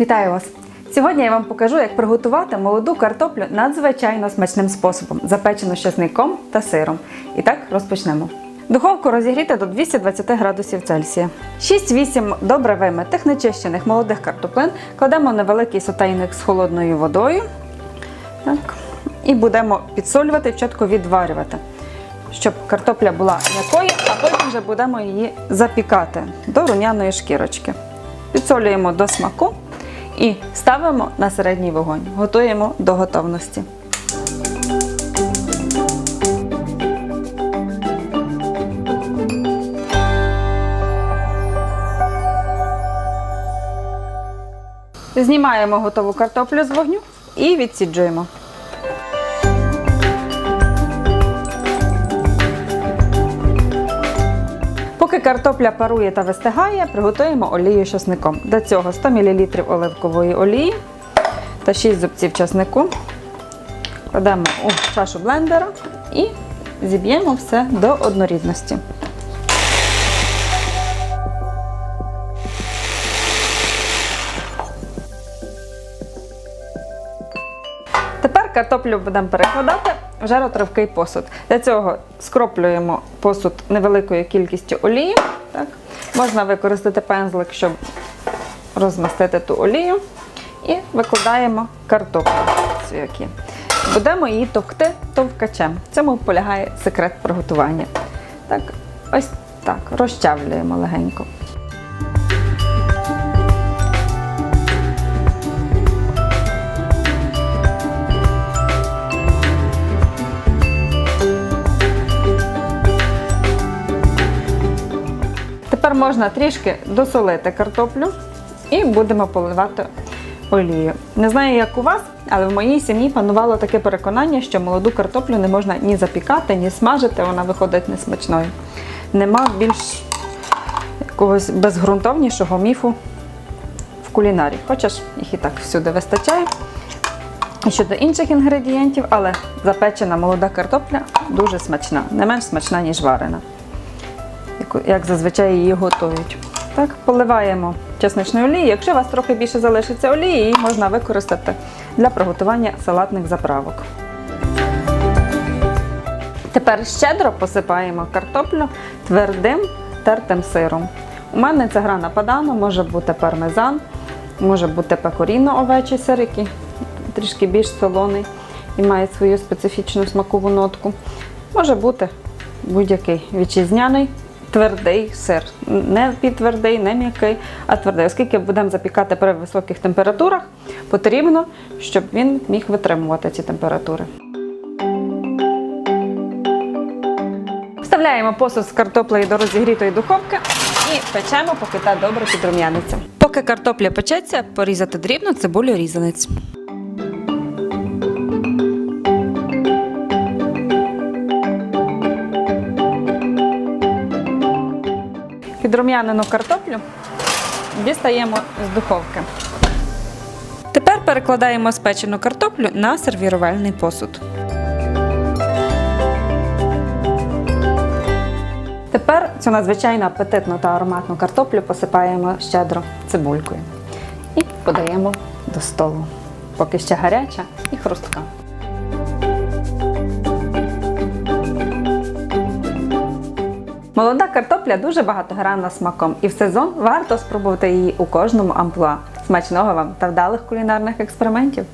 Вітаю вас! Сьогодні я вам покажу, як приготувати молоду картоплю надзвичайно смачним способом, запечену з часником та сиром. І так розпочнемо. Духовку розігріти до 220 градусів Цельсія. 6-8 добре вимитих, нечищених молодих картоплин кладемо в невеликий сотейник з холодною водою. Так. І будемо підсолювати, чітко відварювати, щоб картопля була м'якою, а потім вже будемо її запікати до руняної шкірочки. Підсолюємо до смаку і ставимо на середній вогонь. Готуємо до готовності. Знімаємо готову картоплю з вогню і відсіджуємо. Картопля парує та вистигає, приготуємо олію часником. До цього 100 мл оливкової олії та 6 зубців часнику. Кладемо у чашу блендера і зіб'ємо все до однорідності. Тепер картоплю будемо перекладати в жаротривкий посуд. Для цього скроплюємо посуд невеликою кількістю олії. Так. Можна використати пензлик, щоб розмастити ту олію. І викладаємо картоплю свякі. Будемо її товкти товкачем. В цьому полягає секрет приготування. Так, ось так, розчавлюємо легенько. Можна трішки досолити картоплю і будемо поливати олією. Не знаю, як у вас, але в моїй сім'ї панувало таке переконання, що молоду картоплю не можна ні запікати, ні смажити, вона виходить несмачною. Нема більш якогось безґрунтовнішого міфу в кулінарі. Хоча ж їх і так всюди вистачає. І щодо інших інгредієнтів, але запечена молода картопля дуже смачна, не менш смачна, ніж варена як зазвичай її готують. Так, поливаємо чесничною олією. Якщо у вас трохи більше залишиться олії, її можна використати для приготування салатних заправок. Тепер щедро посипаємо картоплю твердим тертим сиром. У мене це грана падано, може бути пармезан, може бути пекоріно овечий сир, який трішки більш солоний і має свою специфічну смакову нотку. Може бути будь-який вітчизняний твердий сир. Не підтвердий, не м'який, а твердий. Оскільки будемо запікати при високих температурах, потрібно, щоб він міг витримувати ці температури. Вставляємо посуд з картоплею до розігрітої духовки і печемо, поки та добре підрум'яниться. Поки картопля печеться, порізати дрібно цибулю різанець. Підрум'янену картоплю дістаємо з духовки. Тепер перекладаємо спечену картоплю на сервірувальний посуд. Тепер цю надзвичайно апетитну та ароматну картоплю посипаємо щедро цибулькою і подаємо до столу, поки ще гаряча і хрустка. Молода картопля дуже багатогранна смаком, і в сезон варто спробувати її у кожному амплуа. Смачного вам та вдалих кулінарних експериментів!